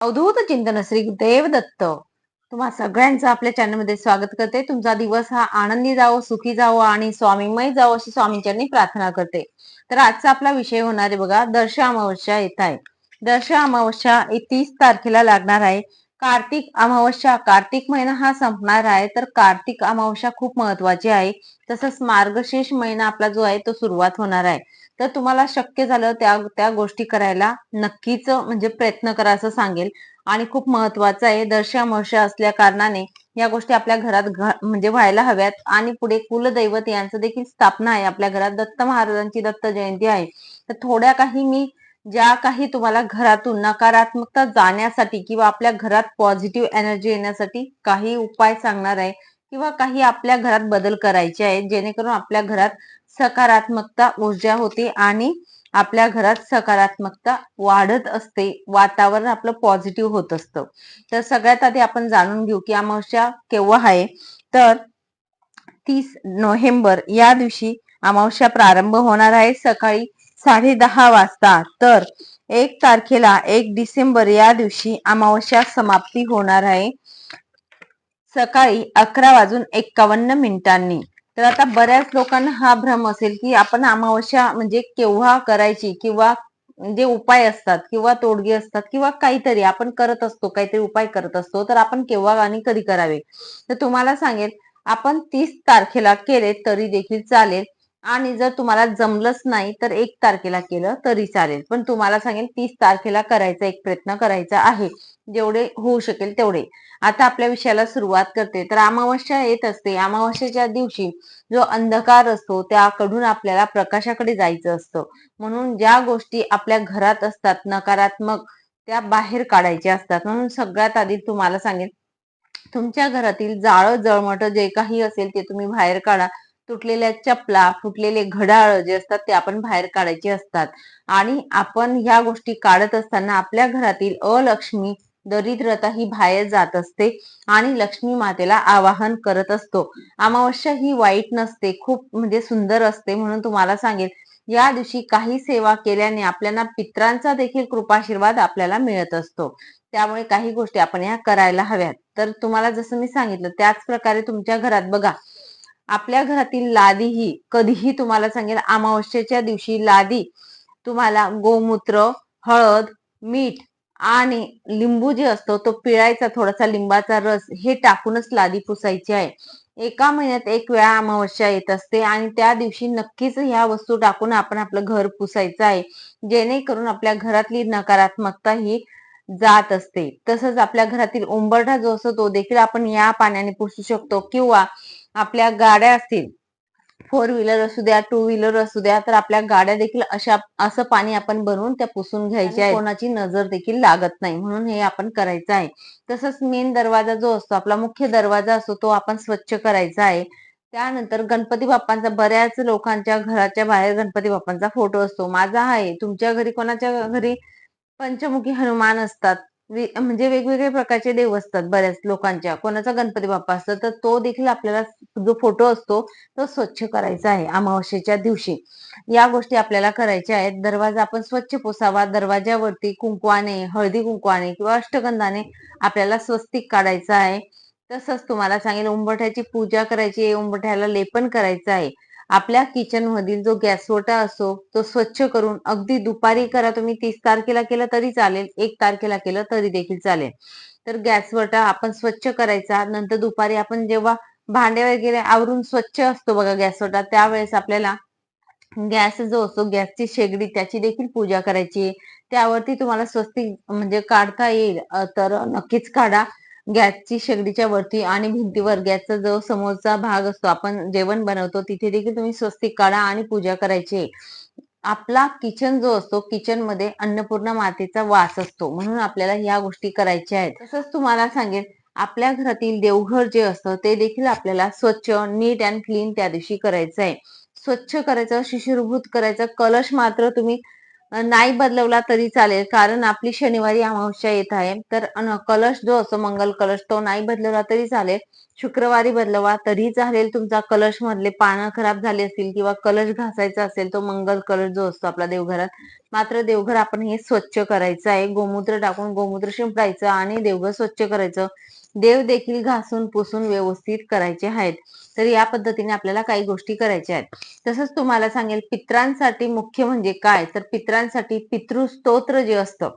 अवधूत चिंतन श्री देवदत्त तुम्हा सगळ्यांचं आपल्या चॅनलमध्ये स्वागत करते. तुमचा दिवस हा आनंदी जावो सुखी जावो आणि स्वामीमय जावो अशी स्वामींच्यांनी प्रार्थना करते. तर आजचा आपला विषय होणार आहे बघा दर्श अमावस्या येत आहे. दर्श अमावस्या तीस तारखेला लागणार आहे. कार्तिक अमावस्या कार्तिक महिना हा संपणार आहे. तर कार्तिक अमावस्या खूप महत्वाची आहे. तसंच मार्गशीर्ष महिना आपला जो आहे तो सुरुवात होणार आहे. तर तुम्हाला शक्य झालं त्या त्या गोष्टी करायला नक्कीच म्हणजे प्रयत्न करा असं सांगेल. आणि खूप महत्वाचं आहे दर्शा मर्षा असल्या कारणाने या गोष्टी आपल्या घरात म्हणजे व्हायला हव्यात. आणि पुढे कुलदैवत यांचं देखील स्थापना आहे. आपल्या घरात दत्त महाराजांची दत्त जयंती आहे. तर थोड्या काही मी ज्या काही तुम्हाला घरातून नकारात्मकता जाण्यासाठी किंवा आपल्या घरात पॉझिटिव्ह एनर्जी येण्यासाठी काही उपाय सांगणार आहे किंवा काही आपल्या घरात बदल करायचे आहेत जेणेकरून आपल्या घरात सकारात्मकता ऊर्जा होते आणि आपल्या घरात सकारात्मकता वाढत असते. वातावरण आपलं पॉझिटिव्ह होत असतं. तर सगळ्यात आधी आपण जाणून घेऊ की अमावस्या केव्हा आहे. तर तीस नोव्हेंबर या दिवशी अमावस्या प्रारंभ होणार आहे सकाळी साडे दहा वाजता. तर एक तारखेला एक डिसेंबर या दिवशी अमावस्या समाप्ती होणार आहे. सकाळी अकरा वाजून एक्कावन्न मिनिटांनी. तर आता बऱ्याच लोकांना हा भ्रम असेल की आपण अमावस्या म्हणजे केव्हा करायची किंवा जे उपाय असतात किंवा तोडगे असतात किंवा काहीतरी आपण करत असतो काहीतरी उपाय करत असतो तर आपण केव्हा आणि कधी करावे? तर तुम्हाला सांगेल आपण तीस तारखेला केले तरी देखील चालेल आणि जर तुम्हाला जमलंच नाही तर एक तारखेला केलं तरी चालेल. पण तुम्हाला सांगेल तीस तारखेला करायचा एक प्रयत्न करायचा आहे. जेवढे होऊ शकेल तेवढे. आता आपल्या विषयाला सुरुवात करते. तर अमावस्या येत असते. अमावस्याच्या दिवशी जो अंधकार असतो त्याकडून आपल्याला प्रकाशाकडे जायचं असतं. म्हणून ज्या गोष्टी आपल्या घरात असतात नकारात्मक त्या बाहेर काढायच्या असतात. म्हणून सगळ्यात आधी तुम्हाला सांगेन तुमच्या घरातील जाळं जळमट जे काही असेल ते तुम्ही बाहेर काढा. तुटलेल्या चपला फुटलेले घड्याळ जे असतात ते आपण बाहेर काढायचे असतात. आणि आपण ह्या गोष्टी काढत असताना आपल्या घरातील अलक्ष्मी दरिद्रता ही बाहेर जात असते आणि लक्ष्मी मातेला आवाहन करत असतो. अमावस्या ही वाईट नसते खूप म्हणजे सुंदर असते म्हणून तुम्हाला सांगेल या दिवशी काही सेवा केल्याने आपल्याला पित्रांचा देखील कृपाशीर्वाद आपल्याला मिळत असतो. त्यामुळे काही गोष्टी आपण या करायला हव्यात. तर तुम्हाला जसं मी सांगितलं त्याच प्रकारे तुमच्या घरात बघा आपल्या घरातील लादी ही कधीही तुम्हाला सांगेल अमावस्येच्या दिवशी लादी तुम्हाला गोमूत्र हळद मीठ आणि लिंबू जे असतो तो पिळायचा थोडासा लिंबाचा रस हे टाकूनच लादी पुसायची आहे. एका महिन्यात एक वेळा अमावस्या येत असते आणि त्या दिवशी नक्कीच ह्या वस्तू टाकून आपण आपलं घर पुसायचं आहे. जेणेकरून आपल्या घरातली नकारात्मकता ही जात असते. तसंच आपल्या घरातील उंबरठा जो असतो तो देखील आपण या पाण्याने पुसू शकतो किंवा आपल्या गाड्या असतील फोर व्हीलर असू द्या टू व्हीलर असू द्या तर आपल्या गाड्या देखील अशा असं पाणी आपण बनवून त्या पुसून घ्यायच्या आहे कोणाची नजर देखील लागत नाही. म्हणून हे आपण करायचं आहे. तसंच मेन दरवाजा जो असतो आपला मुख्य दरवाजा असतो तो आपण स्वच्छ करायचा आहे. त्यानंतर गणपती बाप्पांचा बऱ्याच लोकांच्या घराच्या बाहेर गणपती बाप्पांचा फोटो असतो. माझा आहे. तुमच्या घरी कोणाच्या घरी? पंचमुखी हनुमान असतात. म्हणजे वेगवेगळे प्रकारचे देव असतात बऱ्याच लोकांच्या. कोणाचा गणपती बाप्पा असतो तर तो देखील आपल्याला जो फोटो असतो तो स्वच्छ करायचा आहे अमावस्येच्या दिवशी. या गोष्टी आपल्याला करायच्या आहेत. दरवाजा आपण स्वच्छ पोसावा. दरवाज्यावरती कुंकवाने हळदी कुंकवाने किंवा अष्टगंधाने आपल्याला स्वस्तिक काढायचं आहे. तसंच तुम्हाला सांगेल उंबरठ्याची पूजा करायची आहे. उंबरठ्याला लेपन करायचं आहे. आपल्या किचन मधील जो गॅसवटा असो तो स्वच्छ करून अगदी दुपारी करा तुम्ही तीस तारखेला केलं तरी चालेल एक तारखेला केलं तरी देखील चालेल. तर गॅसवटा आपण स्वच्छ करायचा नंतर दुपारी आपण जेव्हा भांडे वगैरे आवरून स्वच्छ असतो बघा गॅसवटा त्यावेळेस आपल्याला गॅस जो असतो गॅसची शेगडी त्याची देखील पूजा करायची. त्यावरती तुम्हाला स्वस्ती म्हणजे काढता येईल. तर नक्कीच काढा. गॅसची शेगडीच्या वरती आणि भिंतीवर गॅसचा जो समोरचा भाग असतो आपण जेवण बनवतो तिथे देखील तुम्ही स्वस्तिक काढा आणि पूजा करायची. आपला किचन जो असतो किचनमध्ये अन्नपूर्णा मातेचा वास असतो म्हणून आपल्याला ह्या गोष्टी करायच्या आहेत. तसंच तुम्हाला सांगेल आपल्या घरातील देवघर जे असतं ते देखील आपल्याला स्वच्छ नीट अँड क्लीन त्या दिवशी करायचं आहे स्वच्छ करायचं शिशिरभूत करायचं कलश मात्र तुम्ही नाही बदलवला तरी चालेल. कारण आपली शनिवारी अमावस्या येत आहे. तर कलश जो असतो मंगल कलश तो नाही बदलवला तरी चालेल. शुक्रवारी बदलवा तरी चालेल तुमचा कलश मधले पानं खराब झाले असतील किंवा कलश घासायचा असेल तो मंगल कलश जो असतो आपला देवघरात मात्र देवघर आपण हे स्वच्छ करायचं आहे. गोमूत्र टाकून गोमूत्र शिंपडायचं आणि देवघर स्वच्छ करायचं. देव देखील घासून पुसून व्यवस्थित करायचे आहेत. तर या पद्धतीने आपल्याला काही गोष्टी करायच्या आहेत. तसंच तुम्हाला सांगेल पित्रांसाठी मुख्य म्हणजे काय? तर पित्रांसाठी पितृस्तोत्र जे असतं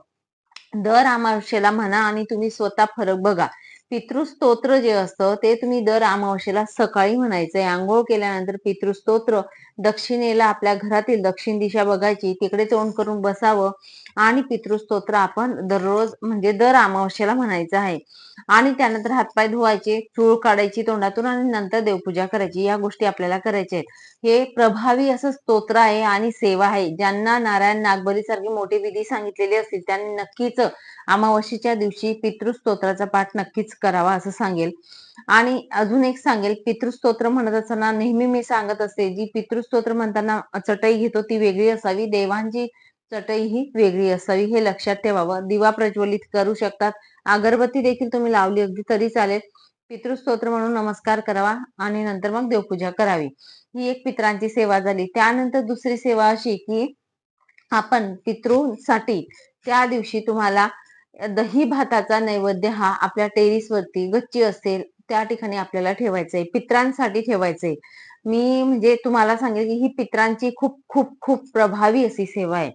दर अमावस्येला म्हणा आणि तुम्ही स्वतः फरक बघा. पितृस्तोत्र जे असतं ते तुम्ही दर अमावस्येला सकाळी म्हणायचंय आंघोळ केल्यानंतर पितृस्तोत्र दक्षिणेला आपल्या घरातील दक्षिण दिशा बघायची तिकडे तोंड करून बसावं. आणि पितृस्तोत्र आपण दररोज म्हणजे दर अमावस्येला म्हणायचं आहे. आणि त्यानंतर हातपाय धुवायचे चूळ काढायची तोंडातून आणि नंतर देवपूजा करायची. या गोष्टी आपल्याला करायच्या आहेत. हे प्रभावी असं स्तोत्र आहे आणि सेवा आहे. ज्यांना नारायण नागबरी सारखी मोठी विधी सांगितलेली असतील त्यांनी नक्कीच अमावस्येच्या दिवशी पितृस्तोत्राचा पाठ नक्कीच करावा असं सांगेल. आणि अजून एक सांगेल पितृस्तोत्र म्हणत असताना नेहमी मी सांगत असते जी पितृस्तोत्र म्हणताना चटई घेतो ती वेगळी असावी. देवांची चटई ही वेगळी असावी हे लक्षात ठेवावं. दिवा प्रज्वलित करू शकतात. अगरबत्ती देखील तुम्ही लावली अगदी तरी चालेल. पितृस्तोत्र म्हणून नमस्कार करावा आणि नंतर मग देवपूजा करावी. ही एक पित्रांची सेवा झाली. त्यानंतर दुसरी सेवा अशी की आपण पितृसाठी त्या दिवशी तुम्हाला दही भाताचा नैवेद्य हा आपल्या टेरिसवरती गच्ची असेल त्या ठिकाणी आपल्याला ठेवायचंय. आहे पित्रांसाठी ठेवायचंय. मी म्हणजे तुम्हाला सांगेल की ही पित्रांची खूप खूप खूप प्रभावी अशी सेवा आहे.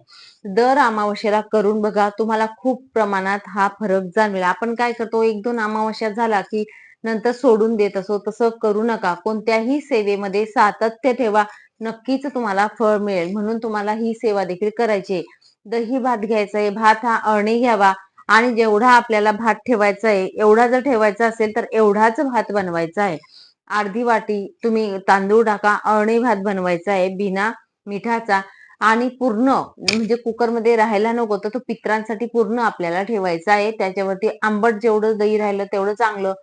दर अमावस्येला करून बघा तुम्हाला खूप प्रमाणात हा फरक जाणवेल. आपण काय करतो एक दोन अमावस्या झाला की नंतर सोडून देत असो तसं करू नका. कोणत्याही सेवेमध्ये सातत्य ठेवा नक्कीच तुम्हाला फळ मिळेल. म्हणून तुम्हाला ही सेवा देखील करायची दही भात घ्यायचा आहे भात हा अळणी घ्यावा. आणि जेवढा आपल्याला भात ठेवायचा आहे एवढा जर ठेवायचा असेल तर एवढाच भात बनवायचा आहे. अर्धी वाटी तुम्ही तांदूळ टाका अळणी भात बनवायचा आहे बिना मिठाचा. आणि पूर्ण म्हणजे कुकरमध्ये राहायला नको तर तो पित्रांसाठी पूर्ण आपल्याला ठेवायचा आहे. त्याच्यावरती आंबट जेवढं दही राहिलं तेवढं चांगलं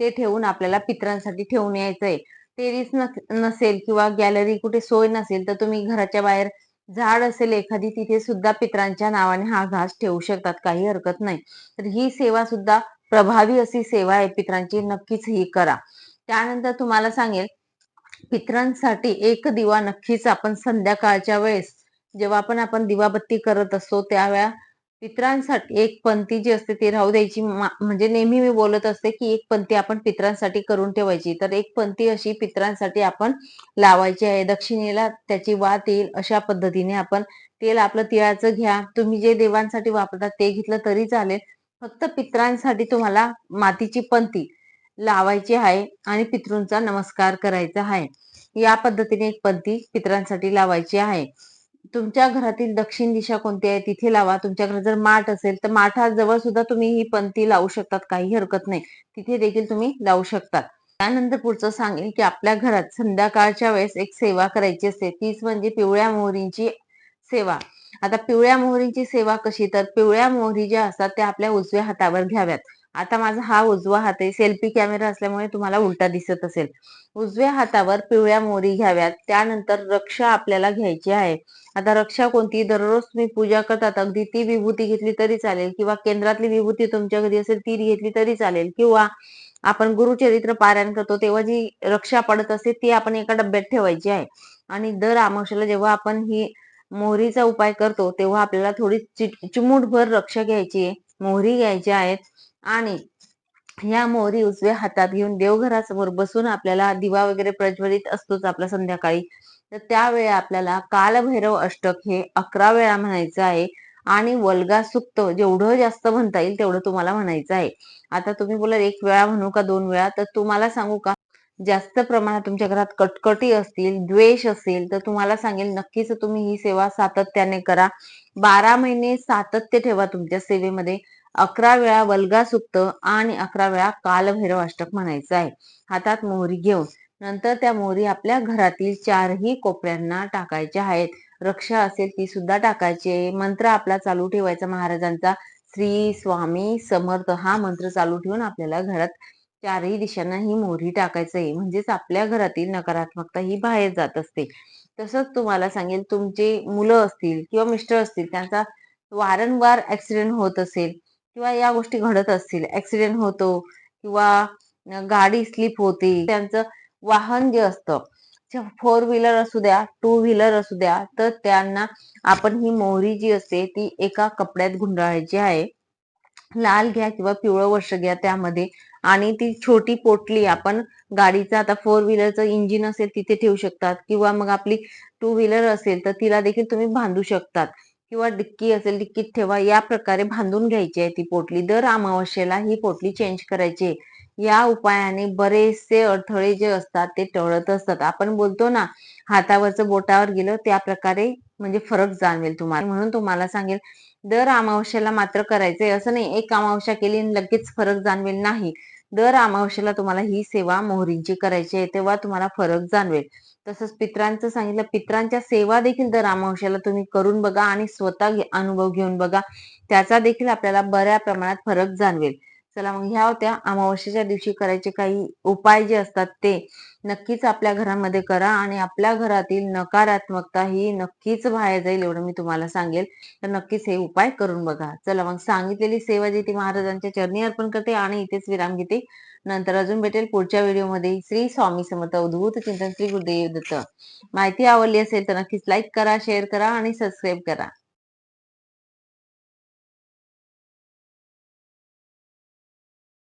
ते ठेवून आपल्याला पित्रांसाठी ठेवून यायचं आहे. टेरिस नसेल किंवा गॅलरी कुठे सोय नसेल तर तुम्ही घराच्या बाहेर झाड असेल एखादी तिथे सुद्धा पित्रांच्या नावाने हा घास ठेवू शकतात काही हरकत नाही. तर ही सेवा सुद्धा प्रभावी अशी सेवा आहे पित्रांची नक्कीच ही करा. त्यानंतर तुम्हाला सांगेल पितरांसाठी एक दिवा नक्कीच आपण संध्याकाळच्या वेळेस जेव्हा पण आपण दिवाबत्ती करत असतो त्यावेळा पित्रांसाठी एक पंथी जी असते ती राहू द्यायची. म्हणजे नेहमी मी बोलत असते की एक पंथी आपण पित्रांसाठी करून ठेवायची. तर एक पंथी अशी पित्रांसाठी आपण लावायची आहे. दक्षिणेला त्याची वात येईल अशा पद्धतीने आपण तेल आपलं तिळाचं घ्या. तुम्ही जे देवांसाठी वापरता ते घेतलं तरी चालेल. फक्त पित्रांसाठी तुम्हाला मातीची पंथी लावायची आहे आणि पितृंचा नमस्कार करायचा आहे. या पद्धतीने एक पंथी पित्रांसाठी लावायची आहे. तुमच्या घरातील दक्षिण दिशा कोणती आहे? तिथे लावा. तुमच्या घरात जर माठ असेल तर माठाजवळ सुद्धा तुम्ही ही पंथी लावू शकतात. काही हरकत नाही. तिथे देखील तुम्ही लावू शकतात. त्यानंतर पुढचं सांगेल की आपल्या घरात संध्याकाळच्या वेळेस एक सेवा करायची असते. तीच म्हणजे पिवळ्या मोहरींची सेवा. आता पिवळ्या मोहरींची सेवा कशी? तर पिवळ्या मोहरी ज्या असतात त्या आपल्या उजव्या हातावर घ्याव्यात. आता माझा हा उजवा हात आहे. सेल्फी कॅमेरा असल्यामुळे तुम्हाला उलटा दिसत असेल. उजव्या हातावर पिवळ्या मोरी घ्याव्यात. त्यानंतर रक्षा आपल्याला घ्यायची आहे. आता रक्षा कोणती? दररोज तुम्ही पूजा करतात. अगदी ती विभूती घेतली तरी चालेल किंवा केंद्रातली विभूती तुमच्या घरी असेल ती घेतली तरी चालेल. किंवा आपण गुरुचरित्र पारायण करतो तेव्हा जी रक्षा पडत असते ती आपण एका डब्यात ठेवायची आहे. आणि दर अमावस्याला जेव्हा आपण ही मोहरीचा उपाय करतो तेव्हा आपल्याला थोडी चिमूटभर रक्षा घ्यायची आहे. मोहरी घ्यायची आहेत. आणि ह्या मोहरी उजव्या हातात घेऊन देवघरासमोर बसून आपल्याला दिवा वगैरे प्रज्वलित असतोच आपला संध्याकाळी. तर त्यावेळी आपल्याला कालभैरव अष्टक हे अकरा वेळा म्हणायचं आहे आणि वल्गा सुक्त जेवढं जास्त म्हणता येईल तेवढं तुम्हाला म्हणायचं आहे. आता तुम्ही बोला एक वेळा म्हणू का दोन वेळा? तर तुम्हाला सांगू का? जास्त प्रमाणात तुमच्या घरात कटकटी असतील द्वेष असेल तर तुम्हाला सांगेल नक्कीच तुम्ही ही सेवा सातत्याने करा. बारा महिने सातत्य ठेवा तुमच्या सेवेमध्ये. अकरा वेळा वल्गासुक्त आणि अकरा वेळा कालभैरव अष्टक म्हणायचं आहे. हातात मोहरी घेऊन नंतर त्या मोहरी आपल्या घरातील चारही कोपऱ्यांना टाकायच्या आहेत. रक्षा असेल ती सुद्धा टाकायची मंत्र आपला चालू ठेवायचा महाराजांचा. श्री स्वामी समर्थ हा मंत्र चालू ठेवून आपल्याला घरात चारही दिशांना ही मोहरी टाकायचं आहे. म्हणजेच आपल्या घरातील नकारात्मकता ही बाहेर जात असते. तसंच तुम्हाला सांगेल तुमचे मुलं असतील किंवा मिस्टर असतील त्यांचा वारंवार ऍक्सिडेंट होत असेल. किंवा या गोष्टी घडत असतील. ऍक्सिडेंट होतो किंवा गाडी स्लिप होते त्यांचं वाहन जे असतं फोर व्हीलर असू द्या टू व्हीलर असू द्या तर त्यांना आपण ही मोहरी जी असते ती एका कपड्यात गुंडाळायची आहे. लाल घ्या किंवा पिवळं वर्ष घ्या त्यामध्ये आणि ती छोटी पोटली आपण गाडीचं आता फोर व्हीलरचं इंजिन असेल तिथे ठेवू शकतात. किंवा मग आपली टू व्हीलर असेल तर तिला देखील तुम्ही बांधू शकतात. किंवा डिक्की असेल डिक्कीत ठेवा या प्रकारे बांधून घ्यायची आहे ती पोटली. दर अमावस्येला ही पोटली चेंज करायची या उपायाने बरेचसे अडथळे जे असतात ते टळत असतात. आपण बोलतो ना हातावरचं बोटावर गेलं त्या प्रकारे म्हणजे फरक जाणवेल तुम्हाला. म्हणून तुम्हाला सांगेल दर अमावस्याला मात्र करायचंय असं नाही. एक अमावस्या केली आणि लगेच फरक जाणवेल नाही. दर अमावस्याला तुम्हाला ही सेवा मोहरींची करायची आहे तेव्हा तुम्हाला फरक जाणवेल. तसंच पित्रांचं सांगितलं पित्रांच्या सेवा देखील दर अमावस्याला तुम्ही करून बघा आणि स्वतः अनुभव घेऊन बघा. त्याचा देखील आपल्याला बऱ्या प्रमाणात फरक जाणवेल. चला मग ह्या होत्या. अमावस्येच्या दिवशी करायचे काही उपाय जे असतात ते नक्कीच आपल्या घरामध्ये करा आणि आपल्या घरातील नकारात्मकता ही नक्कीच बाहेर जाईल एवढं मी तुम्हाला सांगेल. तर नक्कीच हे उपाय करून बघा. चला मग सांगितलेली सेवा जी ती महाराजांच्या चरणी अर्पण करते आणि इथेच विराम घेते. नंतर अजून भेटेल पुढच्या व्हिडिओमध्ये. श्री स्वामी समर्थ अवधूत चिंतन श्री गुरुदेव दत्त. माहिती आवडली असेल तर नक्कीच लाईक करा शेअर करा आणि सबस्क्राईब करा.